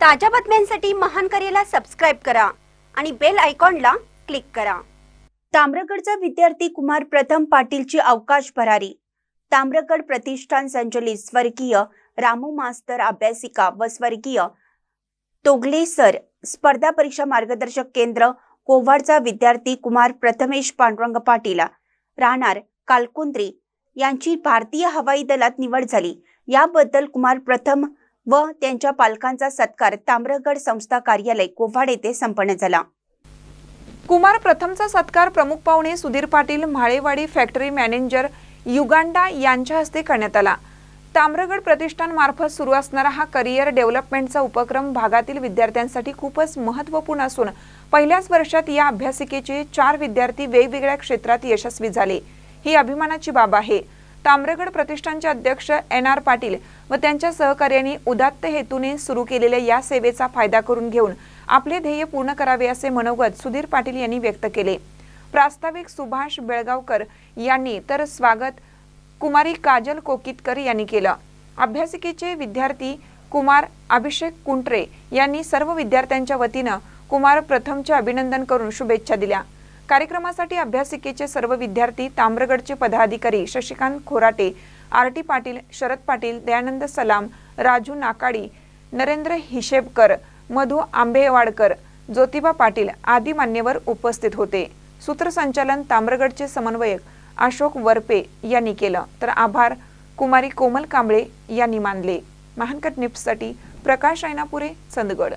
ताज्या बातम्यांसाठी महान करेला सबस्क्राईब करा आणि बेल आयकॉनला क्लिक करा. ताम्रगडचा विद्यार्थी कुमार प्रथम पाटीलची अवकाश भरारी. ताम्रगड प्रतिष्ठान संचलित स्वर्गीय रामू मास्तर अभ्यासिका व स्वर्गीय तोगले सर. स्पर्धा परीक्षा मार्गदर्शक केंद्र कोव्हाडचा विद्यार्थी कुमार प्रथमेश पांडुरंग पाटील. राहणार कालकुंद्री. यांची भारतीय हवाई दलात निवड झाली. याबद्दल कुमार प्रथम व त्यांच्या पालकांचा सत्कार ताम्रगड संस्था कार्यालय कोव्हाड येथे संपन्न झाला. कुमार प्रथमचा सत्कार प्रमुख पाहुणे Sudhir Patil Mhalewadi factory manager Uganda यांच्या हस्ते करण्यात आला. ताम्रगड प्रतिष्ठानमार्फत सुरू असणारा हा करिअर डेव्हलपमेंटचा उपक्रम भागातील विद्यार्थ्यांसाठी खूपच महत्त्वपूर्ण असून पहिल्याच वर्षात या अभ्यासिकेचे चार विद्यार्थी वेगवेगळ्या क्षेत्रात यशस्वी झाले. ही अभिमानाची बाब आहे. ताम्रगड प्रतिष्ठानचे अध्यक्ष एन आर पाटील व त्यांच्या सहकार्यांनी उदात्त हेतूने सुरू केलेल्या या सेवेचा फायदा करून घेऊन आपले ध्येय पूर्ण करावे असे मनोगत सुधीर पाटील यांनी व्यक्त केले. प्रास्ताविक सुभाष बेळगावकर यांनी तर स्वागत कुमारी काजल कोकितकर यांनी केलं. अभ्यासिकेचे विद्यार्थी कुमार अभिषेक कुंट्रे यांनी सर्व विद्यार्थ्यांच्या वतीनं कुमार प्रथमचे अभिनंदन करून शुभेच्छा दिल्या. कार्यक्रमासाठी अभ्यासिकेचे सर्व विद्यार्थी ताम्रगडचे पदाधिकारी शशिकांत खोराटे आर टी पाटील शरद पाटील दयानंद सलाम राजू नाकाडी नरेंद्र हिशेबकर मधू आंबेवाडकर ज्योतिबा पाटील आदी मान्यवर उपस्थित होते. सूत्रसंचालन ताम्रगडचे समन्वयक अशोक वरपे यांनी केलं. तर आभार कुमारी कोमल कांबळे यांनी मानले. महानकट निप्ससाठी प्रकाश ऐनापुरे चंदगड.